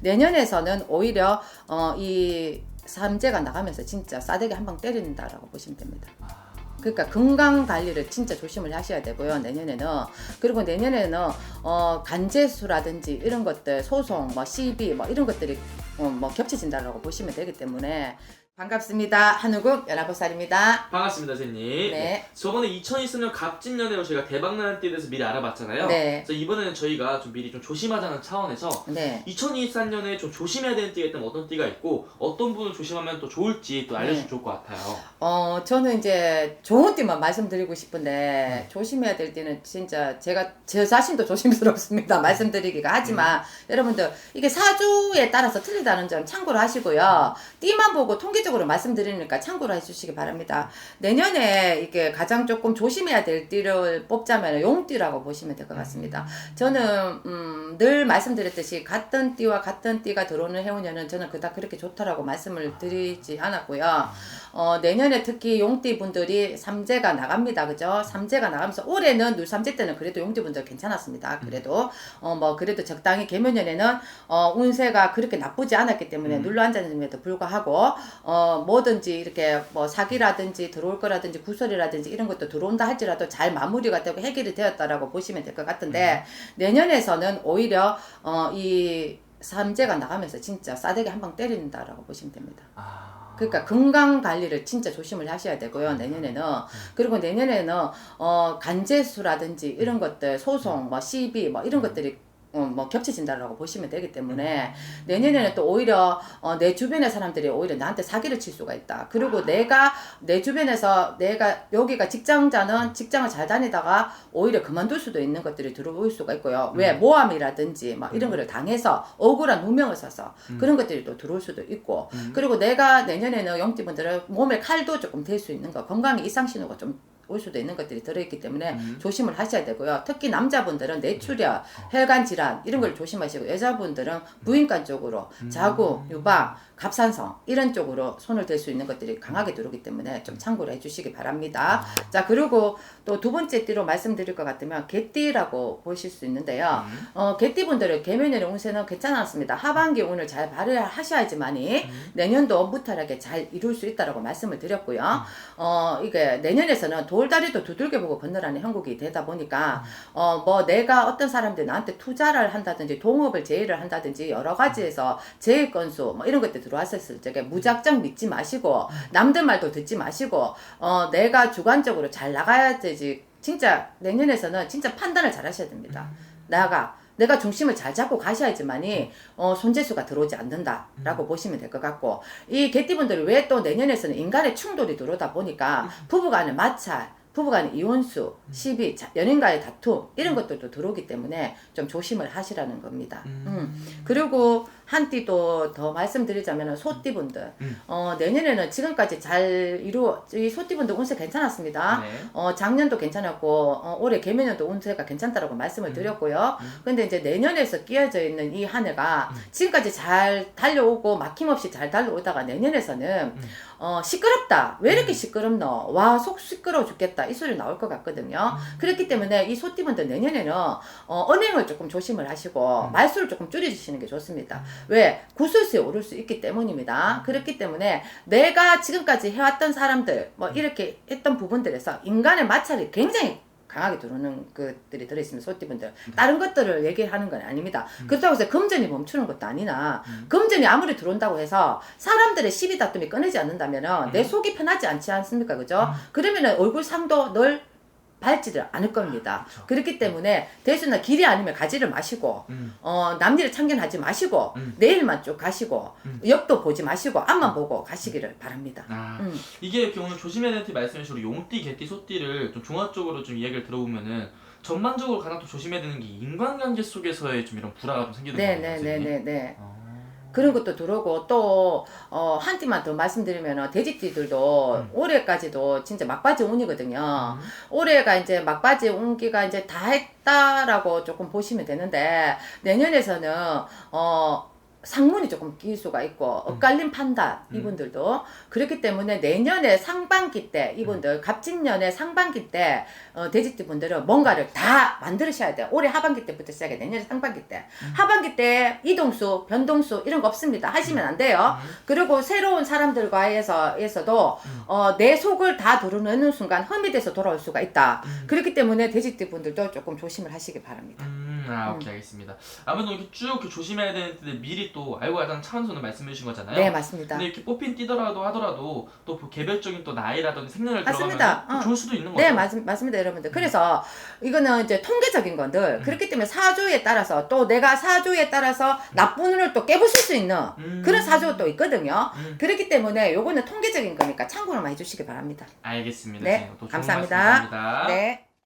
내년에서는 오히려 어, 이 삼재가 나가면서 진짜 싸대기 한 방 때린다라고 보시면 됩니다. 그러니까 건강 관리를 진짜 조심을 하셔야 되고요. 내년에는 그리고 내년에는 어 간제수라든지 이런 것들 소송 뭐 시비 뭐 이런 것들이 어, 뭐 겹쳐진다라고 보시면 되기 때문에 반갑습니다. 한우국 연합보살입니다. 반갑습니다, 선생님. 네. 저번에 2024년 갑진년으로 저희가 대박나는 띠에 대해서 미리 알아봤잖아요. 네. 그래서 이번에는 저희가 좀 미리 좀 조심하자는 차원에서 네. 2024년에 좀 조심해야 되는 띠가 있다면 어떤 띠가 있고 어떤 분을 조심하면 또 좋을지 또 알려주면 네. 좋을 것 같아요. 어, 저는 이제 좋은 띠만 말씀드리고 싶은데 네. 조심해야 될 띠는 진짜 제가 제 자신도 조심스럽습니다. 말씀드리기가 하지만 여러분들 이게 사주에 따라서 틀리다는 점 참고로 하시고요. 띠만 보고 통계적 으로 말씀드리니까 참고로 해주시기 바랍니다. 내년에 이게 가장 조금 조심해야 될 띠를 뽑자면 용띠라고 보시면 될 것 같습니다. 저는 음, 늘 말씀드렸듯이 같은 띠와 같은 띠가 들어오는 해운년은 저는 그닥 그렇게 좋다라고 말씀을 드리지 않았고요. 어, 내년에 특히 용띠 분들이 삼재가 나갑니다. 그죠? 삼재가 나가면서 올해는 눌삼재 때는 그래도 용띠 분들 괜찮았습니다. 그래도 어, 뭐 그래도 적당히 개면년에는 어, 운세가 그렇게 나쁘지 않았기 때문에 음. 눌러 앉았음에도 불구하고 어, 뭐든지 이렇게 뭐 사기라든지 들어올 거라든지 구설이라든지 이런 것도 들어온다 할지라도 잘 마무리가 되고 해결이 되었다라고 보시면 될 것 같은데 내년에서는 오히려 어, 이 삼재가 나가면서 진짜 싸대기 한 방 때린다라고 보시면 됩니다. 아... 그러니까 건강 관리를 진짜 조심을 하셔야 되고요. 내년에는. 그리고 내년에는 어 간제수라든지 이런 것들 소송 뭐 시비 뭐 이런 것들이 어, 뭐 겹쳐진다라고 보시면 되기 때문에 내년에는 또 오히려 어, 내 주변의 사람들이 오히려 나한테 사기를 칠 수가 있다. 그리고 내가 내 주변에서 내가 여기가 직장자는 직장을 잘 다니다가 오히려 그만둘 수도 있는 것들이 들어올 수가 있고요. 왜 모함이라든지 막 이런 거를 당해서 억울한 누명을 써서 그런 것들이 또 들어올 수도 있고 그리고 내가 내년에는 영띠분들은 몸에 칼도 조금 될 수 있는 거 건강에 이상 신호가 좀 올 수도 있는 것들이 들어있기 때문에 음. 조심을 하셔야 되고요. 특히 남자분들은 뇌출혈, 혈관 질환 이런 걸 조심하시고 여자분들은 부인관 쪽으로 자구, 유방, 갑산성 이런 쪽으로 손을 댈 수 있는 것들이 강하게 들어오기 때문에 좀 참고를 해주시기 바랍니다. 자 그리고 또 두 번째 띠로 말씀드릴 것 같으면 개띠라고 보실 수 있는데요. 어, 개띠분들의 개면연의 운세는 괜찮았습니다. 하반기 운을 잘 발휘하셔야지만이 내년도 무탈하게 잘 이룰 수 있다라고 말씀을 드렸고요. 어, 이게 내년에서는 돌다리도 두들겨 보고 건너라는 형국이 되다 보니까 어, 뭐 내가 어떤 사람들이 나한테 투자를 한다든지 동업을 제의를 한다든지 여러 가지에서 제의 건수 뭐 이런 것들 들어왔었을 적에 무작정 믿지 마시고 남들 말도 듣지 마시고 어, 내가 주관적으로 잘 나가야 되지 진짜 내년에서는 진짜 판단을 잘 하셔야 됩니다. 나가 내가 중심을 잘 잡고 가셔야지만이 어, 손재수가 들어오지 않는다라고 보시면 될 것 같고 이 개띠분들이 왜 또 내년에서는 인간의 충돌이 들어오다 보니까 부부간의 마찰 부부간의 이혼수, 시비, 자- 연인과의 다툼 이런 것들도 들어오기 때문에 좀 조심을 하시라는 겁니다. 음. 그리고 한 띠도 더 말씀드리자면 소띠분들 음. 어, 내년에는 지금까지 잘 이루어 이 소띠분들 운세 괜찮았습니다. 네. 어, 작년도 괜찮았고 어, 올해 개면년도 운세가 괜찮다라고 말씀을 드렸고요. 근데 이제 내년에서 끼어져 있는 이 한 해가 지금까지 잘 달려오고 막힘없이 잘 달려오다가 내년에서는 어, 시끄럽다. 왜 이렇게 시끄럽노? 와, 속 시끄러워 죽겠다. 이 소리 나올 것 같거든요. 그렇기 때문에 이 소띠분들 내년에는 어, 언행을 조금 조심을 하시고 말수를 조금 줄여주시는 게 좋습니다. 왜? 구설수에 오를 수 있기 때문입니다. 그렇기 때문에 내가 지금까지 해왔던 사람들, 뭐 이렇게 했던 부분들에서 인간의 마찰이 굉장히 강하게 들어오는 것들이 들어있으면 소띠분들 다른 것들을 얘기하는 건 아닙니다. 그렇다고 해서 금전이 멈추는 것도 아니나 금전이 아무리 들어온다고 해서 사람들의 시비 다툼이 끊이지 않는다면 은 내 속이 편하지 않지 않습니까, 그죠? 그러면은 얼굴 상도 널 밟지를 않을 겁니다. 그쵸. 그렇기 때문에 대수나 길이 아니면 가지를 마시고 음. 어, 남일을 참견하지 마시고 음. 내일만 쭉 가시고 음. 옆도 보지 마시고 앞만 보고 가시기를 바랍니다. 아, 음. 이게 이렇게 오늘 조심해야 티 말씀하신 용띠, 개띠, 소띠를 좀 종합적으로 좀 이야기를 들어보면은 전반적으로 가장 또 조심해야 되는 게 인간관계 속에서의 좀 이런 불화가 좀 생기는 거예요. 네네네네네. 어. 그런 것도 들어오고 또 어, 한 띠만 더 말씀드리면 돼지띠들도 음. 올해까지도 진짜 막바지 운이거든요. 음. 올해가 이제 막바지 운기가 이제 다 했다라고 조금 보시면 되는데 내년에서는 어 상문이 조금 낄 수가 있고 엇갈린 판단 음. 이분들도 그렇기 때문에 내년에 상반기 때 이분들 갑진년에 상반기 때 어, 돼지띠 분들은 뭔가를 다 만들으셔야 돼요. 올해 하반기 때부터 시작해 내년에 상반기 때 음. 하반기 때 이동수 변동수 이런 거 없습니다. 하시면 안 돼요. 음. 그리고 새로운 사람들과에서에서도 음. 어, 내 속을 다 드러내는 순간 흠이 돼서 돌아올 수가 있다. 음. 그렇기 때문에 돼지띠 분들도 조금 조심을 하시기 바랍니다. 음, 아, 오케이, 알겠습니다. 아무래도 이렇게 쭉 이렇게 조심해야 되는 데 미리 또 알고 가자는 차원에서 말씀해 주신 거잖아요. 네, 맞습니다. 근데 이렇게 뽑힌 뛰더라도 하더라도 또그 개별적인 또 나이라든지 생년을 맞습니다. 들어가면 또 어. 좋을 수도 있는 거죠. 네, 맞, 맞습니다, 여러분들. 그래서 이거는 이제 통계적인 건들. 음. 그렇기 때문에 사주에 따라서 또 내가 사주에 따라서 나쁜 운을 또 깨부술 수 있는 음. 그런 사주가 또 있거든요. 음, 그렇기 때문에 요거는 통계적인 거니까 참고를 많이 해주시기 바랍니다. 알겠습니다. 네, 선생님. 또 좋은 감사합니다. 말씀 감사합니다. 네.